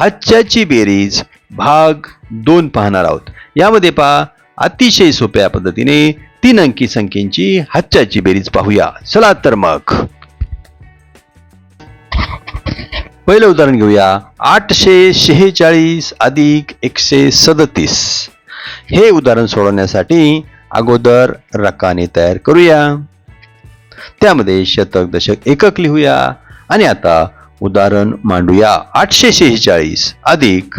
हाच्याची बेरीज भाग दोन पाहणार आहोत. यामध्ये पहा अतिशय सोप्या पद्धतीने तीन अंकी संख्येची हाच्याची बेरीज पाहूया. चला तर मग. पहिलं उदाहरण घेऊया. आठशे शेहेचाळीस अधिक एकशे सदतीस. हे उदाहरण सोडवण्यासाठी अगोदर रकाने तयार करूया. त्यामध्ये शतक दशक एकक लिहूया. आणि आता उदाहरण मांडूया. आठशे शेहेचाळीस. अधिक.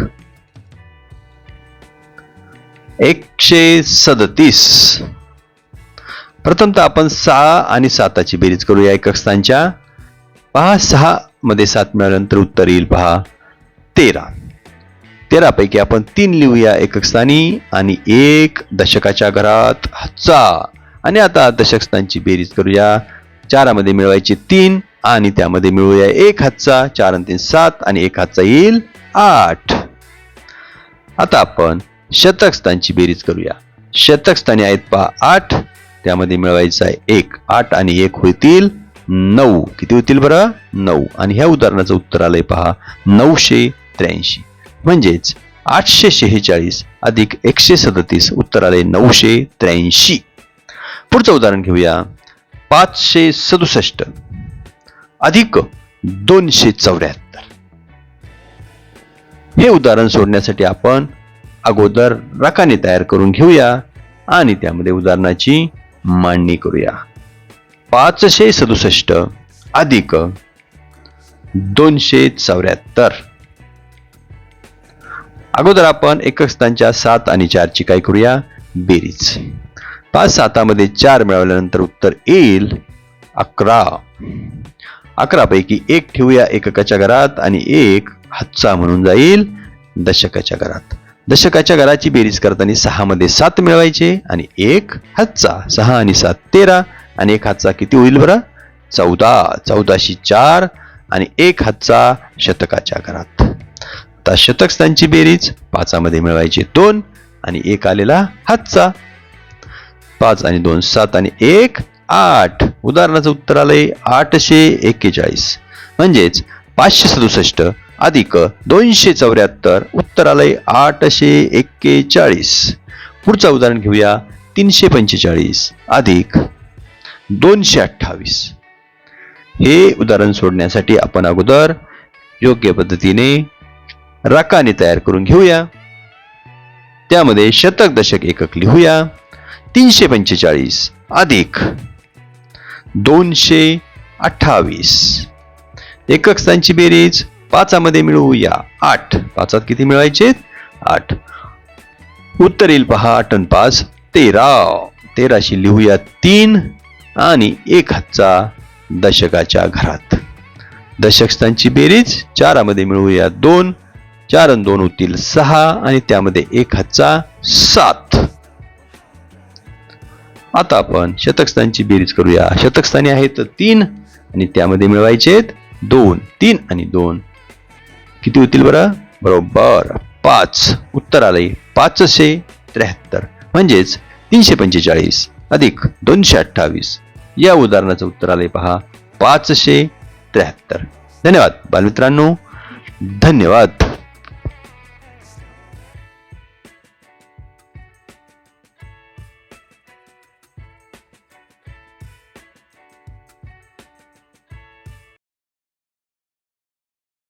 एकशे सदतीस. प्रथमतः आपण सहा आणि साताची बेरीज करूया एकक स्थानच्या. पहा सहा मध्ये सात मिळाल्यानंतर उत्तर येईल. पहा तेरा. तेरापैकी आपण तीन लिहूया एकक स्थानी आणि एक दशकाच्या घरात. हच्चा आणि आता दशक स्थानची बेरीज करूया. चारामध्ये मिळवायचे तीन आणि त्यामध्ये मिळूया एक हातचा चार आणि तीन सात आणि एक हातचा येईल आठ. आता आपण शतकस्थानची बेरीज करूया. शतकस्थानी आहेत पहा आठ. त्यामध्ये मिळवायचं आहे एक आठ आणि एक होतील नऊ. किती होतील बरं? नऊ. आणि ह्या उदाहरणाचं उत्तर आलंय पहा नऊशे त्र्याऐंशी. म्हणजेच आठशे शेहेचाळीस अधिक एकशे सदतीस उत्तर आले नऊशे त्र्याऐंशी. पुढचं उदाहरण घेऊया. पाचशे सदुसष्ट. अधिक दोनशे चौऱ्याहत्तर. हे उदाहरण सोडण्यासाठी आपण अगोदर रकाने तयार करून घेऊया आणि त्यामध्ये उदाहरणाची मांडणी करूया. पाचशे सदुसष्ट अधिक दोनशे चौऱ्याहत्तर. अगोदर आपण एकक स्थानच्या सात आणि चारची काय करूया? बेरीज. पाच सातामध्ये चार मिळवल्यानंतर उत्तर येईल अकरा. अकरापैकी एक ठेवूया एककाच्या घरात आणि एक हातचा म्हणून जाईल दशकाच्या घरात. दशकाच्या घराची बेरीज करताना सहामध्ये सात मिळवायचे आणि एक हातचा. सहा आणि सात तेरा आणि एक हातचा किती होईल बरं? चौदा. चौदाशी चार आणि एक हातचा शतकाच्या घरात. आता शतक स्थानची बेरीज पाचामध्ये मिळवायचे दोन आणि एक आलेला हातचा. पाच आणि दोन सात आणि एक आठ. उदाहरणाचं उत्तर आलंय आठशे एक्केचाळीस. म्हणजेच पाचशे सदुसष्ट अधिक दोनशे चौऱ्याहत्तर उत्तर आलंय आठशे एक्केचाळीस. पुढचं उदाहरण घेऊया तीनशे पंचेचाळीस अधिक दोनशे अठ्ठावीस. हे उदाहरण सोडण्यासाठी आपण अगोदर योग्य पद्धतीने रकाने तयार करून घेऊया. त्यामध्ये शतक दशक एकक लिहूया. तीनशे पंचेचाळीस अधिक दोनशे अठ्ठावीस. एकक स्थानची बेरीज पाचामध्ये मिळवूया आठ. पाचात किती मिळवायचे? आठ. उत्तर येईल पहा आठ आणि पाच तेरा. तेराशी लिहूया तीन आणि एक हातचा दशकाच्या घरात. दशक स्थानची बेरीज चारामध्ये मिळवूया दोन. चार आणि दोन होतील सहा आणि त्यामध्ये एक हातचा सात. आता आपण शतकस्थानची बेरीज करूया. शतकस्थानी आहेत तीन आणि त्यामध्ये मिळवायचे दोन. तीन आणि दोन. किती होतील बरं? बरोबर. पाच. उत्तर आलंय पाचशे त्र्याहत्तर. म्हणजेच तीनशे पंचेचाळीस. अधिक दोनशे अठ्ठावीस. या उदाहरणाचं उत्तर आलंय पहा. पाचशे त्र्याहत्तर. धन्यवाद बालमित्रांनो. धन्यवाद.